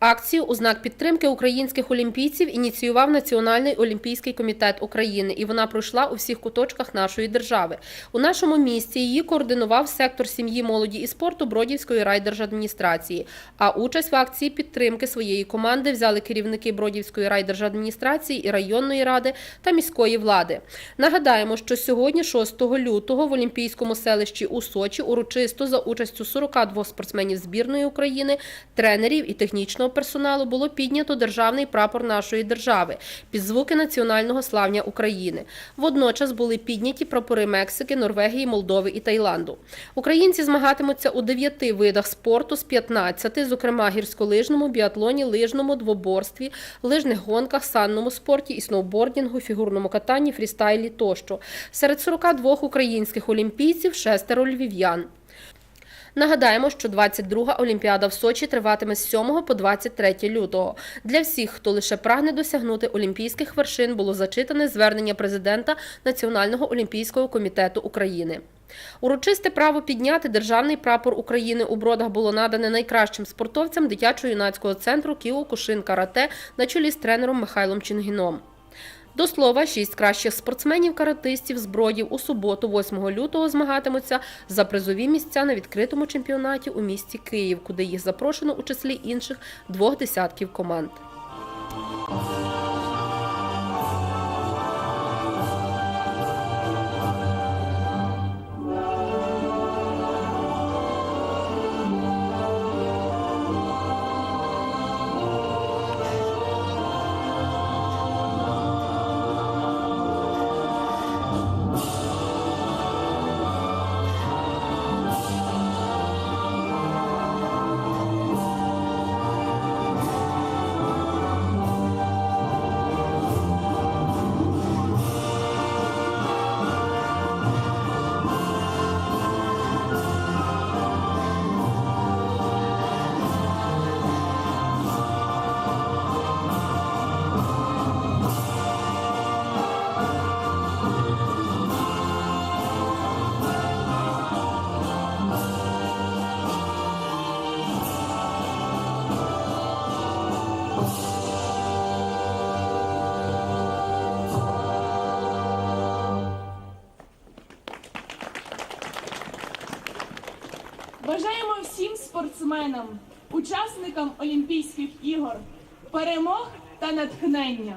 Акцію у знак підтримки українських олімпійців ініціював Національний олімпійський комітет України, і вона пройшла у всіх куточках нашої держави. У нашому місті її координував сектор сім'ї, молоді і спорту Бродівської райдержадміністрації. А участь в акції підтримки своєї команди взяли керівники Бродівської райдержадміністрації і районної ради та міської влади. Нагадаємо, що сьогодні, 6 лютого, в Олімпійському селищі у Сочі урочисто за участю 42 спортсменів збірної України, тренерів і технічного персоналу було піднято державний прапор нашої держави під звуки національного славня України. Водночас були підняті прапори Мексики, Норвегії, Молдови і Таїланду. Українці змагатимуться у дев'яти видах спорту з 15, зокрема гірськолижному, біатлоні, лижному, двоборстві, лижних гонках, санному спорті і сноубордінгу, фігурному катанні, фрістайлі тощо. Серед 42 українських олімпійців шестеро львів'ян. Нагадаємо, що 22-га Олімпіада в Сочі триватиме з 7 по 23 лютого. Для всіх, хто лише прагне досягнути олімпійських вершин, було зачитане звернення президента Національного олімпійського комітету України. Урочисте право підняти державний прапор України у бродах було надане найкращим спортовцям дитячо-юнацького центру Кіо Кушин Карате на чолі з тренером Михайлом Чингіном. До слова, шість кращих спортсменів-каратистів з бродів у суботу, 8 лютого, змагатимуться за призові місця на відкритому чемпіонаті у місті Київ, куди їх запрошено у числі інших двох десятків команд. Бажаємо всім спортсменам, учасникам Олімпійських ігор перемог та натхнення.